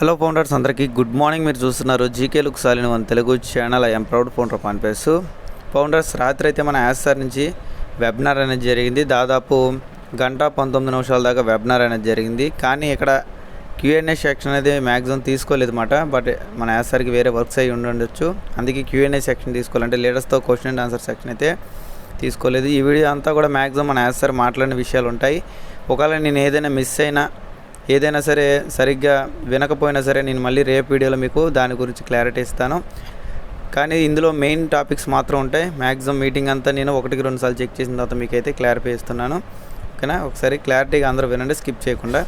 Hello founders అందరికీ good morning. మీరు చూస్తున్నారు GK look సాలిన one Telugu channel. I'm proud founder పాన్పేస్ founders రాత్రి అయితే మన యాస్సార్ నుంచి వెబినార్ అనేది జరిగింది. దాదాపు గంట పంతొమ్మిది నిమిషాల దాకా వెబినార్ అనేది జరిగింది. కానీ ఇక్కడ క్యూఎన్ఏ సెక్షన్ అనేది మ్యాక్సిమం తీసుకోలేదు అనమాట బట్ మన యాస్సార్కి వేరే వర్క్స్ అయి ఉండి ఉండొచ్చు. అందుకే క్యూఎన్ఏ సెక్షన్ తీసుకోవాలంటే లేటెస్ట్తో క్వశ్చన్ అండ్ ఆన్సర్ సెక్షన్ అయితే తీసుకోలేదు. ఈ వీడియో అంతా కూడా మ్యాక్సిమం మన యాస్సార్ మాట్లాడిన విషయాలు ఉంటాయి. ఒకవేళ నేను ఏదైనా మిస్ అయినా ఏదైనా సరే సరిగ్గా వినకపోయినా సరే నేను మళ్ళీ రేపు వీడియోలో మీకు దాని గురించి క్లారిటీ ఇస్తాను. కానీ ఇందులో మెయిన్ టాపిక్స్ మాత్రం ఉంటాయి. మ్యాక్సిమం మీటింగ్ అంతా నేను ఒకటికి రెండు సార్లు చెక్ చేసిన తర్వాత మీకైతే క్లారిఫై ఇస్తున్నాను. ఓకేనా? ఒకసారి క్లారిటీగా అందరూ వినండి స్కిప్ చేయకుండా.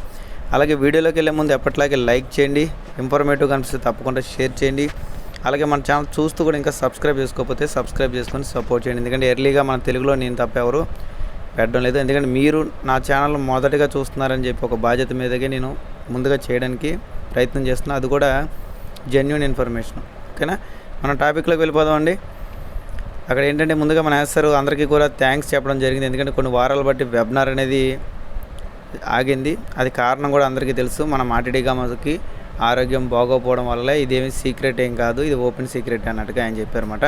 అలాగే వీడియోలోకి వెళ్ళే ముందు ఎప్పటిలాగే లైక్ చేయండి. ఇన్ఫర్మేటివ్ అనిపిస్తే తప్పకుండా షేర్ చేయండి. అలాగే మన ఛానల్ చూస్తూ కూడా ఇంకా సబ్స్క్రైబ్ చేసుకోకపోతే సబ్స్క్రైబ్ చేసుకొని సపోర్ట్ చేయండి. ఎందుకంటే ఎర్లీగా మన తెలుగులో నేను తప్ప ఎవరు పెట్టడం లేదు. ఎందుకంటే మీరు నా ఛానల్ మొదటగా చూస్తున్నారని చెప్పి ఒక బాధ్యత మీదకే నేను ముందుగా చేయడానికి ప్రయత్నం చేస్తున్నా. అది కూడా జెన్యున్ ఇన్ఫర్మేషన్ ఓకేనా? మన టాపిక్లోకి వెళ్ళిపోదామండి అక్కడ ఏంటంటే ముందుగా మన వేస్తారు అందరికీ కూడా థ్యాంక్స్ చెప్పడం జరిగింది. ఎందుకంటే కొన్ని వారాలు బట్టి వెబినార్ అనేది ఆగింది. అది కారణం కూడా అందరికీ తెలుసు. మన మాటిడిగా మనకి ఆరోగ్యం బాగోపోవడం వల్ల ఇదేమి సీక్రెట్ ఏం కాదు. ఇది ఓపెన్ సీక్రెట్ అన్నట్టుగా ఆయన చెప్పారన్నమాట.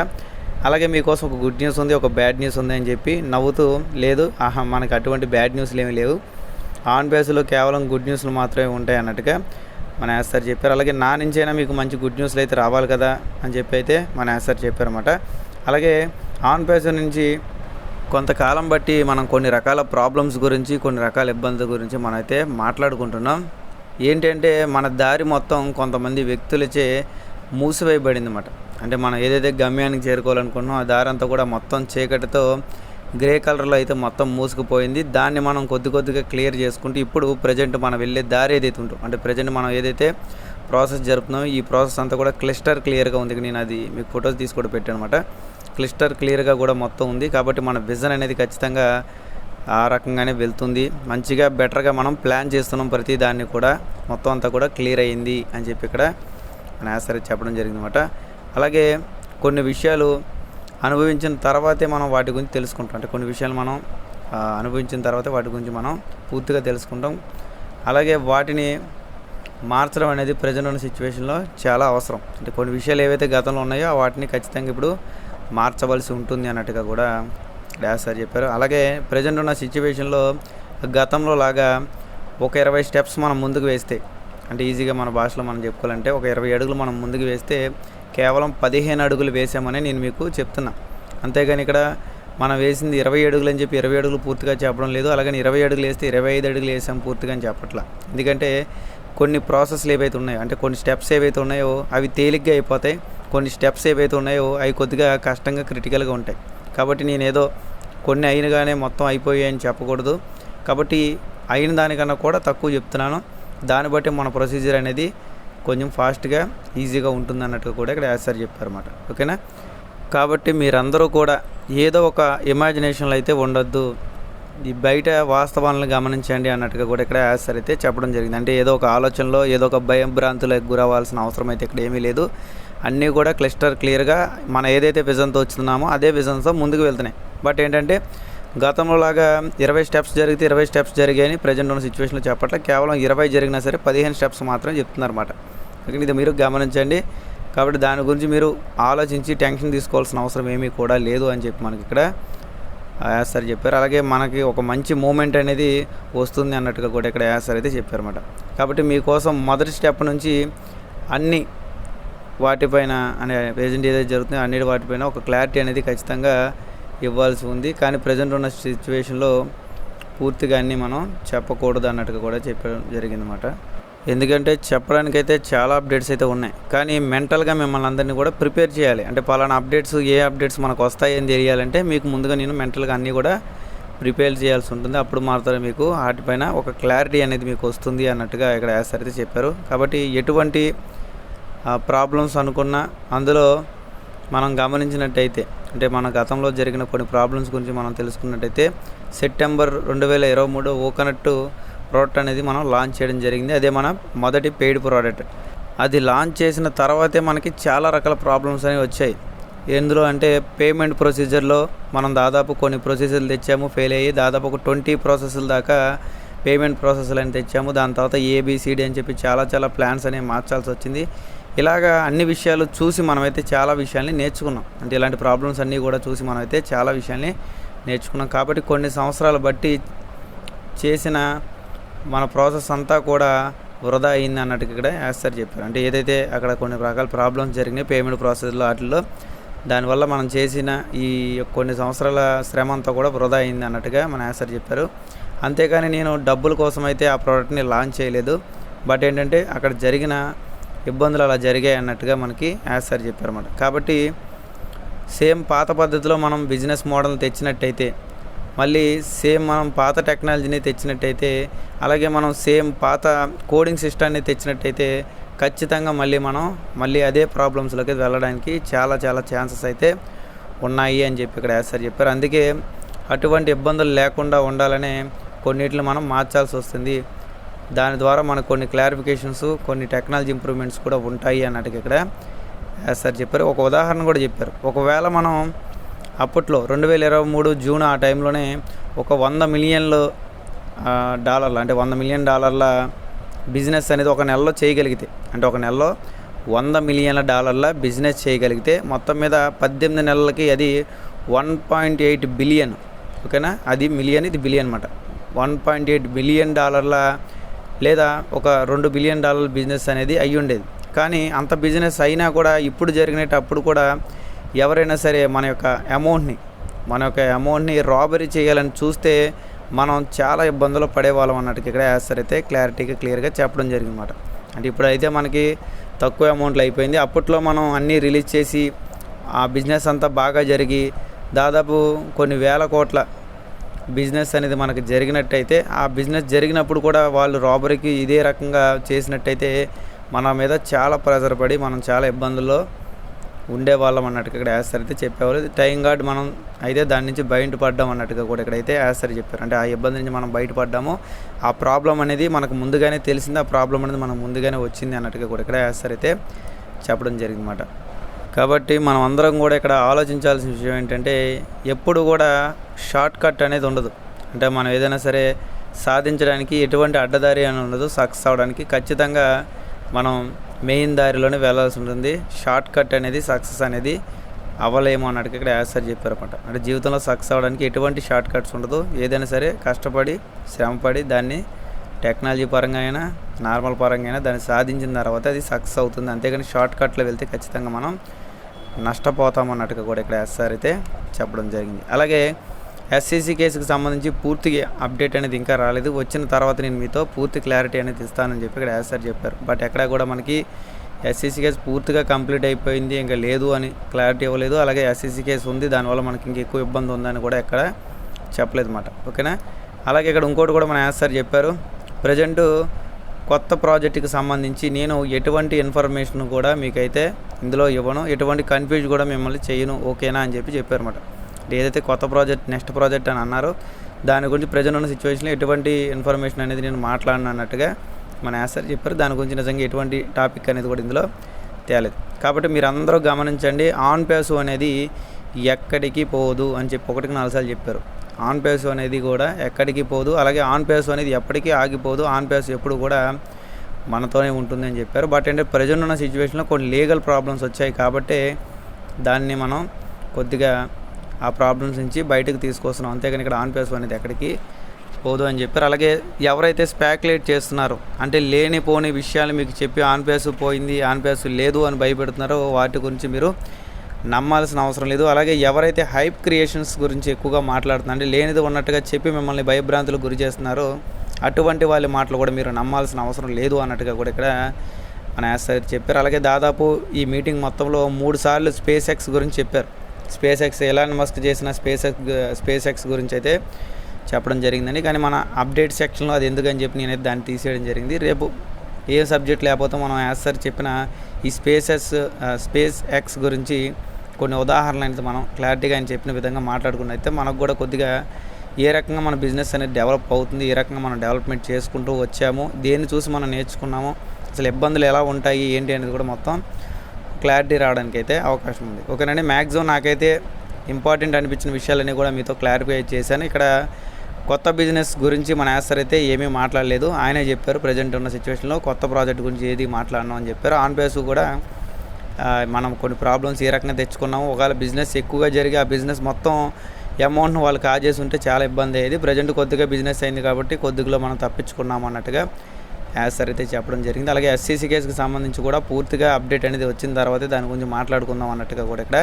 అలాగే మీకోసం ఒక గుడ్ న్యూస్ ఉంది ఒక బ్యాడ్ న్యూస్ ఉంది అని చెప్పి నవ్వుతూ లేదు ఆహా మనకు అటువంటి బ్యాడ్ న్యూస్లు ఏమీ లేవు. ఆన్ బేస్లో కేవలం గుడ్ న్యూస్లు మాత్రమే ఉంటాయి అన్నట్టుగా మన యాస్తారు చెప్పారు. అలాగే నా నుంచైనా మీకు మంచి గుడ్ న్యూస్లు అయితే రావాలి కదా అని చెప్పి అయితే మన యాస్తారు చెప్పారన్నమాట. అలాగే ఆన్ బేస్ నుంచి కొంతకాలం బట్టి మనం కొన్ని రకాల ప్రాబ్లమ్స్ గురించి కొన్ని రకాల ఇబ్బందుల గురించి మనమైతే మాట్లాడుకుంటున్నాం. ఏంటంటే మన దారి మొత్తం కొంతమంది వ్యక్తులచే మూసివేయబడింది అన్నమాట అంటే మనం ఏదైతే గమ్యానికి చేరుకోవాలనుకున్నామో ఆ దారి అంతా కూడా మొత్తం చీకటితో గ్రే కలర్లో అయితే మొత్తం మూసుకుపోయింది. దాన్ని మనం కొద్ది కొద్దిగా క్లియర్ చేసుకుంటూ ఇప్పుడు ప్రజెంట్ మనం వెళ్ళే దారి ఏదైతే ఉంటుందో అంటే ప్రజెంట్ మనం ఏదైతే ప్రాసెస్ జరుపుతున్నామో ఈ ప్రాసెస్ అంతా కూడా క్లిస్టర్ క్లియర్గా ఉంది. నేను అది మీకు ఫొటోస్ తీసి కూడా పెట్టాను అనమాట క్లిస్టర్ క్లియర్గా కూడా మొత్తం ఉంది. కాబట్టి మన విజన్ అనేది ఖచ్చితంగా ఆ రకంగానే వెళ్తుంది. మంచిగా బెటర్గా మనం ప్లాన్ చేస్తున్నాం ప్రతి దాన్ని కూడా. మొత్తం అంతా కూడా క్లియర్ అయ్యింది అని చెప్పి ఇక్కడ మన ఆసరి చెప్పడం జరిగిందన్నమాట అలాగే కొన్ని విషయాలు అనుభవించిన తర్వాతే మనం వాటి గురించి తెలుసుకుంటాం. అంటే కొన్ని విషయాలు మనం అనుభవించిన తర్వాతే వాటి గురించి మనం పూర్తిగా తెలుసుకుంటాం. అలాగే వాటిని మార్చడం అనేది ప్రజెంట్ ఉన్న సిచ్యువేషన్లో చాలా అవసరం. అంటే కొన్ని విషయాలు ఏవైతే గతంలో ఉన్నాయో వాటిని ఖచ్చితంగా ఇప్పుడు మార్చవలసి ఉంటుంది అన్నట్టుగా కూడా డాస్ సార్ చెప్పారు. అలాగే ప్రజెంట్ ఉన్న సిచ్యువేషన్లో గతంలో లాగా ఒక ఇరవై స్టెప్స్ మనం ముందుకు వేస్తే అంటే ఈజీగా మన భాషలో మనం చెప్పుకోవాలంటే ఒక ఇరవై అడుగులు మనం ముందుకు వేస్తే కేవలం పదిహేను అడుగులు వేసామని నేను మీకు చెప్తున్నా. అంతేగాని ఇక్కడ మనం వేసింది ఇరవై అడుగులు అని చెప్పి ఇరవై అడుగులు పూర్తిగా చెప్పడం లేదు. అలాగని ఇరవై అడుగులు వేస్తే ఇరవై ఐదు అడుగులు వేసాం పూర్తిగా అని చెప్పట్లా. ఎందుకంటే కొన్ని ప్రాసెస్లు ఏవైతే ఉన్నాయో అంటే కొన్ని స్టెప్స్ ఏవైతే ఉన్నాయో అవి తేలిగ్గా అయిపోతాయి. కొన్ని స్టెప్స్ ఏవైతే ఉన్నాయో అవి కొద్దిగా కష్టంగా క్రిటికల్గా ఉంటాయి. కాబట్టి నేను ఏదో కొన్ని అయినగానే మొత్తం అయిపోయాయి అని చెప్పకూడదు. కాబట్టి అయిన దానికన్నా కూడా తక్కువ చెప్తున్నాను. దాన్ని బట్టి మన ప్రొసీజర్ అనేది కొంచెం ఫాస్ట్గా ఈజీగా ఉంటుంది అన్నట్టుగా కూడా ఇక్కడ యాస్ సార్ చెప్పారన్నమాట. ఓకేనా? కాబట్టి మీరందరూ కూడా ఏదో ఒక ఇమాజినేషన్లో అయితే ఉండొద్దు. ఈ బయట వాస్తవాలను గమనించండి అన్నట్టుగా కూడా ఇక్కడ యాస్ అయితే చెప్పడం జరిగింది. అంటే ఏదో ఒక ఆలోచనలో ఏదో ఒక భయం భ్రాంతులకు గురవ్వాల్సిన అవసరం అయితే ఇక్కడ ఏమీ లేదు. అన్నీ కూడా క్లిస్టర్ క్లియర్గా మనం ఏదైతే విజన్తో వచ్చుతున్నామో అదే విజన్తో ముందుకు వెళ్తున్నాయి. బట్ ఏంటంటే గతంలో లాగా ఇరవై స్టెప్స్ జరిగితే ఇరవై స్టెప్స్ జరిగాయని ప్రజెంట్ ఉన్న సిచ్యువేషన్లో చెప్పట్లే కేవలం ఇరవై జరిగినా సరే పదిహేను స్టెప్స్ మాత్రం చెప్తున్నారన్నమాట. అందుకని ఇది మీరు గమనించండి. కాబట్టి దాని గురించి మీరు ఆలోచించి టెన్షన్ తీసుకోవాల్సిన అవసరం ఏమీ కూడా లేదు అని చెప్పి మనకి ఇక్కడ యాస్ సార్ చెప్పారు. అలాగే మనకి ఒక మంచి మూమెంట్ అనేది వస్తుంది అన్నట్టుగా కూడా ఇక్కడ యాస్ సార్ అయితే చెప్పారన్నమాట. కాబట్టి మీకోసం మొదటి స్టెప్ నుంచి అన్ని వాటిపైన అనే ప్రజెంట్ ఏదైతే జరుగుతుందో అన్నిటి వాటిపైన ఒక క్లారిటీ అనేది ఖచ్చితంగా ఇవ్వాల్సి ఉంది. కానీ ప్రజెంట్ ఉన్న సిచ్యువేషన్లో పూర్తిగా అన్నీ మనం చెప్పకూడదు అన్నట్టుగా కూడా చెప్పడం జరిగిందన్నమాట. ఎందుకంటే చెప్పడానికైతే చాలా అప్డేట్స్ అయితే ఉన్నాయి. కానీ మెంటల్గా మిమ్మల్ని అందరినీ కూడా ప్రిపేర్ చేయాలి. అంటే పలానా అప్డేట్స్ ఏ అప్డేట్స్ మనకు వస్తాయని తెలియాలంటే మీకు ముందుగా నేను మెంటల్గా అన్నీ కూడా ప్రిపేర్ చేయాల్సి ఉంటుంది. అప్పుడు మాత్రమే మీకు వాటిపైన ఒక క్లారిటీ అనేది మీకు వస్తుంది అన్నట్టుగా ఇక్కడ యాసర్ అయితే చెప్పారు. కాబట్టి ఎటువంటి ప్రాబ్లమ్స్ అనుకున్నా అందులో మనం గమనించినట్టయితే అంటే మన గతంలో జరిగిన కొన్ని ప్రాబ్లమ్స్ గురించి మనం తెలుసుకున్నట్టయితే సెప్టెంబర్ రెండు వేల ఇరవై మూడు ఓకనట్టు ప్రోడక్ట్ అనేది మనం లాంచ్ చేయడం జరిగింది. అదే మన మొదటి పెయిడ్ ప్రోడక్ట్ అది లాంచ్ చేసిన తర్వాతే మనకి చాలా రకాల ప్రాబ్లమ్స్ అనేవి వచ్చాయి. ఎందులో అంటే పేమెంట్ ప్రొసీజర్లో మనం దాదాపు కొన్ని ప్రొసీజర్లు తెచ్చాము ఫెయిల్ అయ్యి దాదాపు ఒక ట్వంటీ ప్రాసెస్ల దాకా పేమెంట్ ప్రాసెస్లు అని తెచ్చాము. దాని తర్వాత ఏబిసిడి అని చెప్పి చాలా చాలా ప్లాన్స్ అనేవి మార్చాల్సి వచ్చింది. ఇలాగా అన్ని విషయాలు చూసి మనమైతే చాలా విషయాల్ని నేర్చుకున్నాం. అంటే ఇలాంటి ప్రాబ్లమ్స్ అన్నీ కూడా చూసి మనమైతే చాలా విషయాల్ని నేర్చుకున్నాం. కాబట్టి కొన్ని సంవత్సరాలు బట్టి చేసిన మన ప్రాసెస్ అంతా కూడా వృధా అయింది అన్నట్టు ఇక్కడ యాస్తారు చెప్పారు. అంటే ఏదైతే అక్కడ కొన్ని రకాల ప్రాబ్లమ్స్ జరిగినాయి పేమెంట్ ప్రాసెస్లో వాటిల్లో దానివల్ల మనం చేసిన ఈ కొన్ని సంవత్సరాల శ్రమ అంతా కూడా వృధా అయింది అన్నట్టుగా మన యాసర్ చెప్పారు. అంతేకాని నేను డబ్బుల కోసం అయితే ఆ ప్రోడక్ట్ని లాంచ్ చేయలేదు. బట్ ఏంటంటే అక్కడ జరిగిన ఇబ్బందులు అలా జరిగాయి అన్నట్టుగా మనకి యాజ్ చెప్పారు చెప్పారన్నమాట. కాబట్టి సేమ్ పాత పద్ధతిలో మనం బిజినెస్ మోడల్ తెచ్చినట్టయితే మళ్ళీ సేమ్ మనం పాత టెక్నాలజీని తెచ్చినట్టయితే అలాగే మనం సేమ్ పాత కోడింగ్ సిస్టాన్ని తెచ్చినట్టయితే ఖచ్చితంగా మళ్ళీ మనం మళ్ళీ అదే ప్రాబ్లమ్స్లోకి వెళ్ళడానికి చాలా చాలా ఛాన్సెస్ అయితే ఉన్నాయి అని చెప్పి ఇక్కడ సార్ చెప్పారు. అందుకే అటువంటి ఇబ్బందులు లేకుండా ఉండాలనే కొన్నిటిని మనం మార్చాల్సి వస్తుంది. దాని ద్వారా మనకు కొన్ని క్లారిఫికేషన్స్ కొన్ని టెక్నాలజీ ఇంప్రూవ్మెంట్స్ కూడా ఉంటాయి అన్నట్టుగా ఇక్కడ సార్ చెప్పారు. ఒక ఉదాహరణ కూడా చెప్పారు. ఒకవేళ మనం అప్పట్లో రెండు వేల ఇరవై మూడు జూన్ ఆ టైంలోనే ఒక వంద మిలియన్లు డాలర్లు అంటే వంద మిలియన్ డాలర్ల బిజినెస్ అనేది ఒక నెలలో చేయగలిగితే అంటే ఒక నెలలో వంద మిలియన్ల డాలర్ల బిజినెస్ చేయగలిగితే మొత్తం మీద పద్దెనిమిది నెలలకి అది వన్ పాయింట్ ఎయిట్ బిలియన్ ఓకేనా? అది మిలియన్ ఇది బిలియన్ అనమాట వన్ పాయింట్ ఎయిట్ బిలియన్ డాలర్ల లేదా ఒక రెండు బిలియన్ డాలర్ బిజినెస్ అనేది అయ్యి ఉండేది. కానీ అంత బిజినెస్ అయినా కూడా ఇప్పుడు జరిగినప్పుడు కూడా ఎవరైనా సరే మన యొక్క అమౌంట్ని మన యొక్క అమౌంట్ని రాబరీ చేయాలని చూస్తే మనం చాలా ఇబ్బందులు పడేవాళ్ళం అన్నట్టు ఇక్కడ యాసర్ అయితే క్లారిటీగా క్లియర్గా చెప్పడం జరిగిందన్నమాట. అంటే ఇప్పుడైతే మనకి తక్కువ అమౌంట్లో అయిపోయింది. అప్పట్లో మనం అన్నీ రిలీజ్ చేసి ఆ బిజినెస్ అంతా బాగా జరిగి దాదాపు కొన్ని వేల కోట్ల బిజినెస్ అనేది మనకు జరిగినట్టయితే ఆ బిజినెస్ జరిగినప్పుడు కూడా వాళ్ళు రాబరీకి ఇదే రకంగా చేసినట్టయితే మన మీద చాలా ప్రెజర్ పడి మనం చాలా ఇబ్బందుల్లో ఉండేవాళ్ళం అన్నట్టుగా ఇక్కడ యాసర్ అయితే చెప్పేవారు టైం గార్డ్ మనం అయితే దాని నుంచి బయటపడ్డాం అన్నట్టుగా కూడా ఇక్కడైతే యాసర్ చెప్పారు. అంటే ఆ ఇబ్బంది నుంచి మనం బయటపడ్డాము. ఆ ప్రాబ్లం అనేది మనకు ముందుగానే తెలిసింది. ఆ ప్రాబ్లం అనేది మనకు ముందుగానే వచ్చింది అన్నట్టుగా కూడా ఇక్కడ యాసర్ అయితే చెప్పడం జరిగిందన్నమాట. కాబట్టి మనం అందరం కూడా ఇక్కడ ఆలోచించాల్సిన విషయం ఏంటంటే ఎప్పుడు కూడా షార్ట్ కట్ అనేది ఉండదు. అంటే మనం ఏదైనా సరే సాధించడానికి ఎటువంటి అడ్డదారి అని ఉండదు. సక్సెస్ అవడానికి ఖచ్చితంగా మనం మెయిన్ దారిలోనే వెళ్ళాల్సి ఉంటుంది. షార్ట్ కట్ అనేది సక్సెస్ అనేది అవ్వలేము అన్నట్టుగా ఇక్కడ యాసర్ చెప్పారన్నమాట. అంటే జీవితంలో సక్సెస్ అవ్వడానికి ఎటువంటి షార్ట్ కట్స్ ఉండదు. ఏదైనా సరే కష్టపడి శ్రమపడి దాన్ని టెక్నాలజీ పరంగా అయినా నార్మల్ పరంగా అయినా దాన్ని సాధించిన తర్వాత అది సక్సెస్ అవుతుంది. అంతేకాని షార్ట్ కట్లో వెళ్తే ఖచ్చితంగా మనం నష్టపోతాం అన్నట్టుగా కూడా ఇక్కడ ఎస్ఆర్ అయితే చెప్పడం జరిగింది. అలాగే ఎస్సీసీ కేసుకు సంబంధించి పూర్తిగా అప్డేట్ అనేది ఇంకా రాలేదు. వచ్చిన తర్వాత నేను మీతో పూర్తి క్లారిటీ అనేది ఇస్తానని చెప్పి ఇక్కడ ఎస్ఆర్ చెప్పారు. బట్ ఎక్కడ కూడా మనకి ఎస్సీసీ కేసు పూర్తిగా కంప్లీట్ అయిపోయింది ఇంకా లేదు అని క్లారిటీ ఇవ్వలేదు. అలాగే ఎస్సీసీ కేసు ఉంది దానివల్ల మనకి ఇంక ఎక్కువ ఇబ్బంది ఉందని కూడా ఎక్కడ చెప్పలేదు అన్నమాట ఓకేనా? అలాగే ఇక్కడ ఇంకోటి కూడా మన ఎస్ఆర్ చెప్పారు. ప్రజెంటు కొత్త ప్రాజెక్టుకి సంబంధించి నేను ఎటువంటి ఇన్ఫర్మేషన్ కూడా మీకైతే ఇందులో ఇవ్వను. ఎటువంటి కన్ఫ్యూజ్ కూడా మిమ్మల్ని చేయను. ఓకేనా అని చెప్పి చెప్పారన్నమాట. అంటే ఏదైతే కొత్త ప్రాజెక్ట్ నెక్స్ట్ ప్రాజెక్ట్ అని అన్నారో దాని గురించి ప్రజెంట్ ఉన్న సిచ్యువేషన్లో ఎటువంటి ఇన్ఫర్మేషన్ అనేది నేను మాట్లాడను అన్నట్టుగా మన యాసర్ చెప్పారు. దాని గురించి నిజంగా ఎటువంటి టాపిక్ అనేది కూడా ఇందులో తేలేదు. కాబట్టి మీరు అందరూ గమనించండి ఆన్ పేసు అనేది ఎక్కడికి పోదు అని చెప్పి ఒకటికి నాలుగుసార్లు చెప్పారు. ఆన్ పేసు అనేది కూడా ఎక్కడికి పోదు అలాగే ఆన్ పేసు అనేది ఎప్పటికీ ఆగిపోదు ఆన్ పేసు ఎప్పుడు కూడా మనతోనే ఉంటుంది అని చెప్పారు. బట్ అంటే ప్రజెంట్ ఉన్న సిచ్యువేషన్లో కొన్ని లీగల్ ప్రాబ్లమ్స్ వచ్చాయి కాబట్టి దాన్ని మనం కొద్దిగా ఆ ప్రాబ్లమ్స్ నుంచి బయటకు తీసుకొస్తున్నాం. అంతేగాని ఇక్కడ ఆన్ పేస్ అనేది ఎక్కడికి పోదు అని చెప్పారు. అలాగే ఎవరైతే స్పాక్యులేట్ చేస్తున్నారో అంటే లేనిపోని విషయాలు మీకు చెప్పి ఆన్ పేసు పోయింది ఆన్ పేసు లేదు అని భయపెడుతున్నారో వాటి గురించి మీరు నమ్మాల్సిన అవసరం లేదు. అలాగే ఎవరైతే హైప్ క్రియేషన్స్ గురించి ఎక్కువగా మాట్లాడుతున్నారు అంటే లేనిది ఉన్నట్టుగా చెప్పి మిమ్మల్ని భయభ్రాంతులకు గురి చేస్తున్నారో అటువంటి వాళ్ళ మాటలు కూడా మీరు నమ్మాల్సిన అవసరం లేదు అన్నట్టుగా కూడా ఇక్కడ మన యాస్ చెప్పారు. అలాగే దాదాపు ఈ మీటింగ్ మొత్తంలో మూడు సార్లు స్పేస్ ఎక్స్ గురించి చెప్పారు. స్పేస్ ఎక్స్ ఎలాన్ మస్క్ చేసిన స్పేస్ ఎక్స్ స్పేస్ ఎక్స్ గురించి అయితే చెప్పడం జరిగిందండి. కానీ మన అప్డేట్ సెక్షన్లో అది ఎందుకని చెప్పి నేనైతే దాన్ని తీసేయడం జరిగింది. రేపు ఏ సబ్జెక్ట్ లేకపోతే మనం యాజ్ సార్ చెప్పిన ఈ స్పేసెస్ స్పేస్ ఎక్స్ గురించి కొన్ని ఉదాహరణలు అయితే మనం క్లారిటీగా ఆయన చెప్పిన విధంగా మాట్లాడుకున్న అయితే మనకు కూడా కొద్దిగా ఏ రకంగా మన బిజినెస్ అనేది డెవలప్ అవుతుంది ఏ రకంగా మనం డెవలప్మెంట్ చేసుకుంటూ వచ్చాము దేన్ని చూసి మనం నేర్చుకున్నాము అసలు ఇబ్బందులు ఎలా ఉంటాయి ఏంటి అనేది కూడా మొత్తం క్లారిటీ రావడానికి అయితే అవకాశం ఉంది. ఓకేనండి మ్యాక్సిమం నాకైతే ఇంపార్టెంట్ అనిపించిన విషయాలన్నీ కూడా మీతో క్లారిఫై చేశాను. ఇక్కడ కొత్త బిజినెస్ గురించి మన యాసర్ అయితే ఏమీ మాట్లాడలేదు. ఆయనే చెప్పారు ప్రజెంట్ ఉన్న సిచ్యువేషన్లో కొత్త ప్రాజెక్ట్ గురించి ఏది మాట్లాడను అని చెప్పారు. ఆన్ బేస్ కూడా మనం కొన్ని ప్రాబ్లమ్స్ ఏ రకంగా తెచ్చుకున్నాము ఒకవేళ బిజినెస్ ఎక్కువగా జరిగి ఆ బిజినెస్ మొత్తం అమౌంట్ను వాళ్ళు కాజేసి ఉంటే చాలా ఇబ్బంది అయ్యేది. ప్రజెంట్ కొద్దిగా బిజినెస్ అయింది కాబట్టి కొద్దిగా మనం తప్పించుకున్నాం అన్నట్టుగా యాజ్ సార్ అయితే చెప్పడం జరిగింది. అలాగే ఎస్సీసీ కేసుకు సంబంధించి కూడా పూర్తిగా అప్డేట్ అనేది వచ్చిన తర్వాతే దాని గురించి మాట్లాడుకుందాం అన్నట్టుగా కూడా ఇక్కడ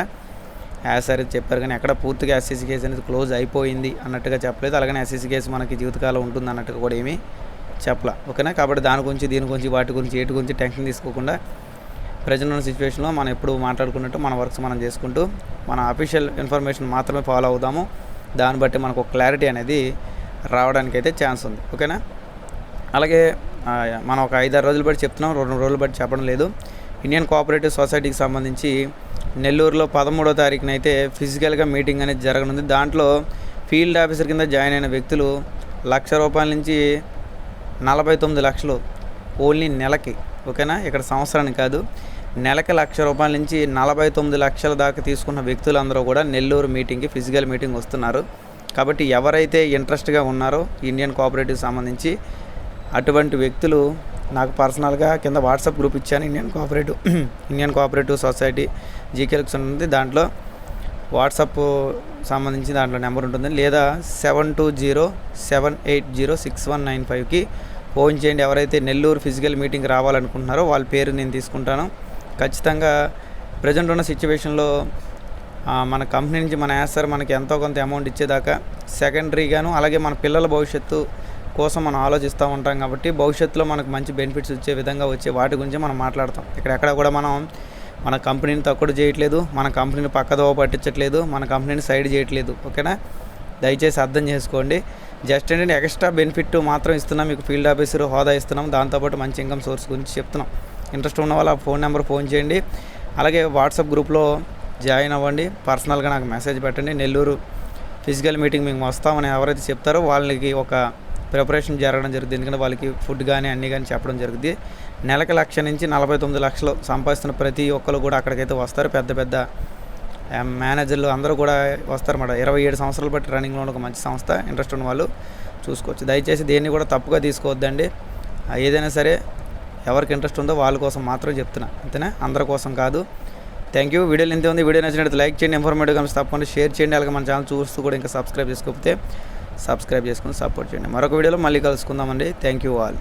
యాజ్ సార్ అయితే చెప్పారు. కానీ ఎక్కడ పూర్తిగా ఎస్సీసీ కేసు అనేది క్లోజ్ అయిపోయింది అన్నట్టుగా చెప్పలేదు. అలాగే ఎస్సీసీ కేసు మనకి జీవితకాలం ఉంటుంది అన్నట్టుగా కూడా ఏమీ చెప్పలా. ఓకేనా? కాబట్టి దాని గురించి దీని గురించి వాటి గురించి ఏటి గురించి టెన్షన్ తీసుకోకుండా ప్రజెంట్ ఉన్న సిచ్యువేషన్లో మనం ఎప్పుడు మాట్లాడుకున్నట్టు మన వర్క్స్ మనం చేసుకుంటూ మన అఫీషియల్ ఇన్ఫర్మేషన్ మాత్రమే ఫాలో అవుదాము. దాన్ని బట్టి మనకు ఒక క్లారిటీ అనేది రావడానికి అయితే ఛాన్స్ ఉంది. ఓకేనా? అలాగే మనం ఒక ఐదారు రోజులు బట్టి చెప్తున్నాం రెండు రోజులు బట్టి చెప్పడం లేదు. ఇండియన్ కోఆపరేటివ్ సొసైటీకి సంబంధించి నెల్లూరులో పదమూడో తారీఖున అయితే ఫిజికల్గా మీటింగ్ అనేది జరగనుంది. దాంట్లో ఫీల్డ్ ఆఫీసర్ కింద జాయిన్ అయిన వ్యక్తులు లక్ష రూపాయల నుంచి నలభై తొమ్మిది లక్షలు ఓన్లీ నెలకి ఓకేనా? ఇక్కడ సంవత్సరానికి కాదు. నెలకి లక్ష రూపాయల నుంచి నలభై తొమ్మిది లక్షల దాకా తీసుకున్న వ్యక్తులందరూ కూడా నెల్లూరు మీటింగ్కి ఫిజికల్ మీటింగ్ వస్తున్నారు. కాబట్టి ఎవరైతే ఇంట్రెస్ట్గా ఉన్నారో ఇండియన్ కోఆపరేటివ్ సంబంధించి అటువంటి వ్యక్తులు నాకు పర్సనల్గా కింద వాట్సాప్ గ్రూప్ ఇచ్చాను. Indian cooperative Indian cooperative society జీకేఎల్క్స్ ఉంది. దాంట్లో వాట్సాప్ సంబంధించి దాంట్లో నెంబర్ ఉంటుంది లేదా seven two zero seven eight zero six one nine ఫైవ్కి ఫోన్ చేయండి. ఎవరైతే నెల్లూరు ఫిజికల్ మీటింగ్ రావాలనుకుంటున్నారో వాళ్ళ పేరు నేను తీసుకుంటాను. ఖచ్చితంగా ప్రజెంట్ ఉన్న సిచ్యువేషన్లో మన కంపెనీ నుంచి మన యాసర్ మనకి ఎంతో కొంత అమౌంట్ ఇచ్చేదాకా సెకండరీగాను అలాగే మన పిల్లల భవిష్యత్తు కోసం మనం ఆలోచిస్తూ ఉంటాం కాబట్టి భవిష్యత్తులో మనకు మంచి బెనిఫిట్స్ వచ్చే విధంగా వచ్చే వాటి గురించి మనం మాట్లాడతాం. ఇక్కడ ఎక్కడ కూడా మనం మన కంపెనీని తక్కువ చేయట్లేదు మన కంపెనీని పక్కదోవ పట్టించట్లేదు మన కంపెనీని సైడ్ చేయట్లేదు. ఓకేనా? దయచేసి అర్థం చేసుకోండి. జస్ట్ ఏంటంటే ఎక్స్ట్రా బెనిఫిట్ మాత్రం ఇస్తున్నాం మీకు ఫీల్డ్ ఆఫీసర్ హోదా ఇస్తున్నాం. దాంతోపాటు మంచి ఇన్కమ్ సోర్స్ గురించి చెప్తున్నాం. ఇంట్రెస్ట్ ఉన్న వాళ్ళ ఫోన్ నెంబర్ ఫోన్ చేయండి. అలాగే వాట్సాప్ గ్రూప్లో జాయిన్ అవ్వండి. పర్సనల్గా నాకు మెసేజ్ పెట్టండి. నెల్లూరు ఫిజికల్ మీటింగ్ మేము వస్తామని ఎవరైతే చెప్తారో వాళ్ళకి ఒక ప్రిపరేషన్ జరగడం జరుగుతుంది. ఎందుకంటే వాళ్ళకి ఫుడ్ కానీ అన్నీ కానీ చెప్పడం జరుగుతుంది. నెలకి లక్ష నుంచి నలభై తొమ్మిది లక్షలు సంపాదిస్తున్న ప్రతి ఒక్కరు కూడా అక్కడికైతే వస్తారు. పెద్ద పెద్ద మేనేజర్లు అందరూ కూడా వస్తారన్నమాట ఇరవై ఏడు సంవత్సరాలు బట్టి రన్నింగ్లో ఉన్న ఒక మంచి సంస్థ ఇంట్రెస్ట్ ఉన్న వాళ్ళు చూసుకోవచ్చు. దయచేసి దేన్ని కూడా తప్పుగా తీసుకోవద్దండి. ఏదైనా సరే ఎవరికి ఇంట్రెస్ట్ ఉందో వాళ్ళ కోసం మాత్రం చెప్తున్నా. అంతేనా? అందరి కోసం కాదు. థ్యాంక్ యూ వీడియోలు ఎంత ఉంది. వీడియో నచ్చినట్టు లైక్ చేయండి. ఇన్ఫర్మేటివ్ కమిస్ తప్పకుండా షేర్ చేయండి. అలాగే మన ఛానల్ చూస్తూ కూడా ఇంకా సబ్స్క్రైబ్ చేసుకోకపోతే సబ్స్క్రైబ్ చేసుకుని సపోర్ట్ చేయండి. మరొక వీడియోలో మళ్ళీ కలుసుకుందామండి. Thank you all